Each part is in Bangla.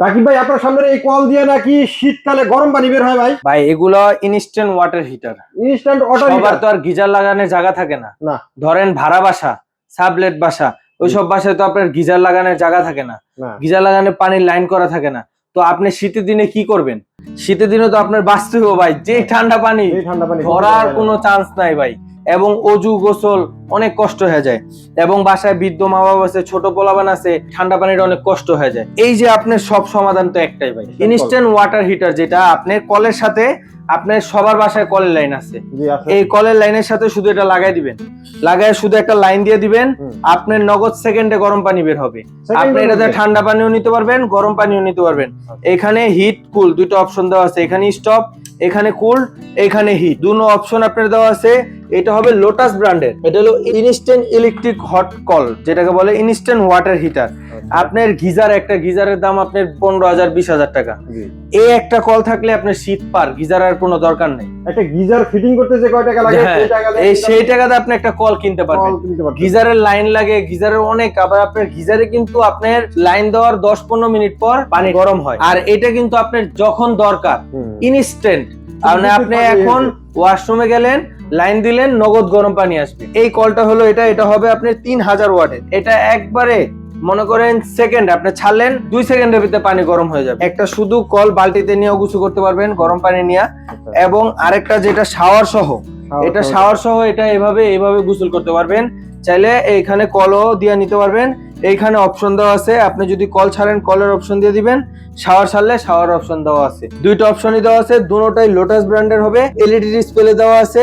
রাকিব ভাই আপনার সামনে এই কল দিয়ে নাকি শীতকালে গরম পানি বের হয় ভাই? ভাই এগুলো instant water heater instant auto সবার তো আর গিজার লাগানোর জায়গা থাকে না। না। ধরেন ভাড়া বাসা সাবলেট বাসা ওইসব বাসায় তো আপনার গিজার লাগানোর জায়গা থাকে না। গিজার লাগানোর পানির লাইন করা থাকে না। তো আপনি শীতের দিনে কি করবেন? শীতের দিনে তো আপনার বাঁচতে হবে ভাই যে ঠান্ডা পানি ঠান্ডা পানি ধরার কোনো চান্স নাই ভাই। এবং অজু গোসল অনেক কষ্ট হয়ে যায়। এবং বাসায় বৃদ্ধ মা বাবা আছে ছোট পোলাবান আছে ঠান্ডা পানির অনেক কষ্ট হয়ে যায়। এই যে আপনার সব সমাধান তো একটাই ভাই। ইনস্ট্যান্ট ওয়াটার হিটার যেটা আপনার কলের সাথে আপনার সবার বাসায় কলের লাইন আছে। এই কলের লাইনের সাথে শুধু এটা লাগাই দিবেন। লাগায় শুধু একটা লাইন দিয়ে দিবেন আপনার নগদ সেকেন্ডে গরম পানি বের হবে। আপনি এটাতে ঠান্ডা পানিও নিতে পারবেন গরম পানিও নিতে পারবেন। এখানে হিট কুল দুটো অপশন দেওয়া আছে। এখানে স্টপ এখানে কুল এখানে হিট দুটো অপশন আপনার দেওয়া আছে। এটা হবে লোটাস ব্র্যান্ডের এটা হলো ইনস্ট্যান্ট ইলেকট্রিক হট কল যেটাকে বলে ইনস্ট্যান্ট ওয়াটার হিটার আপনার গিজার একটা গিজারের দাম আপনার পনেরো হাজার বিশ হাজার টাকা। এই একটা কল থাকলে আপনার শীত পার গিজার আর কোনো দরকার নেই। একটা গিজার ফিটিং করতে যে কয় টাকা লাগে হ্যাঁ, সেই এই সেই টাকাতে আপনি একটা কল কিনতে পারবেন। গিজারের লাইন লাগে গিজারের অনেক আবার আপনার গিজারে কিন্তু আপনার লাইন দেওয়ার দশ পনেরো মিনিট পর পানি গরম হয়। আর এটা কিন্তু আপনার যখন দরকার। ইনস্ট্যান্ট মানে আপনি এখন ওয়াশরুমে গেলেন লাইন দিলেন নগদ গরম পানি আসবে। এই কলটা হলো এটা এটা হবে আপনার তিন হাজার ওয়াটের এটা একবারে মনে করেন সেকেন্ড আপনি ছাড়লেন দুই সেকেন্ডের ভিতরে পানি গরম হয়ে যাবে। একটা শুধু কল বালতিতে নিয়ে গুছু করতে পারবেন গরম পানি নিয়ে। এবং আরেকটা যেটা শাওয়ার সহ এটা। শাওয়ার সহ এটা এভাবে এইভাবে গোসল করতে পারবেন। চাইলে এইখানে কলও দিয়ে নিতে পারবেন। এইখানে অপশন দেওয়া আছে আপনি যদি কল ছাড়েন কলের অপশন দিয়ে দিবেন। শাওয়ার ছাড়লে শাওয়ার অপশন দেওয়া আছে। দুইটা অপশনই দেওয়া আছে দুটোটাই লোটাস ব্র্যান্ডের হবে। এলইডি ডিসপ্লে দেওয়া আছে।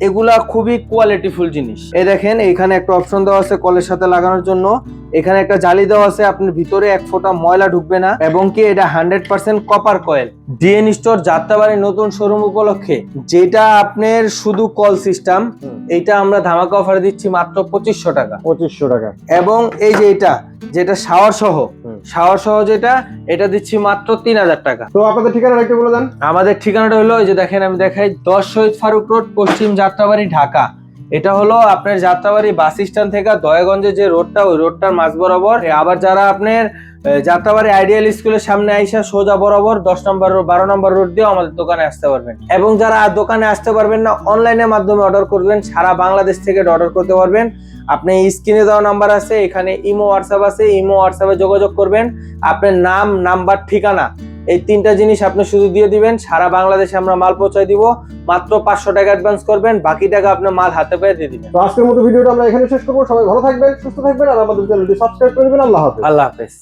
এগুলা খুবই কোয়ালিটিফুল জিনিস। এই দেখেন এখানে একটা অপশন দেওয়া আছে কলের সাথে লাগানোর জন্য। এখানে একটা জালি দেওয়া আছে আপনার ভিতরে এক ফোঁটা ময়লা ঢুকবে না। এবং কি এটা hundred percent copper coil DN store Jatrabari নতুন শোরুম উপলক্ষে যেটা আপনার শুধু কল সিস্টেম। এইটা আমরা ধামাকা অফারে দিচ্ছি মাত্র পঁচিশশো টাকা। পঁচিশশো টাকা। এবং এই যে এটা যেটা শাওয়ার সহ। শাওয়ার সহ যেটা এটা দিচ্ছি মাত্র তিন হাজার টাকা। তো আপনাদের ঠিকানা একটু বলে দেন। আমাদের ঠিকানাটা হলো ওই যে দেখেন আমি দেখাই দশ শহীদ ফারুক রোড পশ্চিম যাত্রাবাড়ি ঢাকা। এটা হলো আপনার যাত্রাবাড়ি বাস স্ট্যান্ড থেকে দয়াগঞ্জে যে রোডটা, ওই রোডটার মাঝ বরাবর। আবার যারা আপনার যাত্রাবাড়ি আইডিয়াল স্কুলের সামনে আইসা সোজা বরাবর, দশ নম্বর বারো নম্বর রোড দিয়ে আমাদের দোকানে আসতে পারবেন। এবং যারা দোকানে আসতে পারবেন না অনলাইনের মাধ্যমে অর্ডার করবেন, সারা বাংলাদেশ থেকে অর্ডার করতে পারবেন। আপনি স্ক্রিনে দেওয়া নাম্বার আছে, এখানে ইমো হোয়াটসঅ্যাপ আছে, ইমো হোয়াটসঅ্যাপে যোগাযোগ করবেন। আপনার নাম নাম্বার ঠিকানা এই তিনটা জিনিস আপনি শুধু দিয়ে দিবেন সারা বাংলাদেশে আমরা মাল পৌঁছায় দিব মাত্র পাঁচশো টাকা অ্যাডভান্স করবেন বাকি টাকা আপনার মাল হাতে পেয়ে দিয়ে দিবেন। তো আজকের মতো ভিডিওটা আমরা এখানে শেষ করব। সবাই ভালো থাকবেন সুস্থ থাকবেন আর আমাদের চ্যানেলটি সাবস্ক্রাইব করে দেবেন। আল্লাহ হাফেজ। আল্লাহ হাফেজ।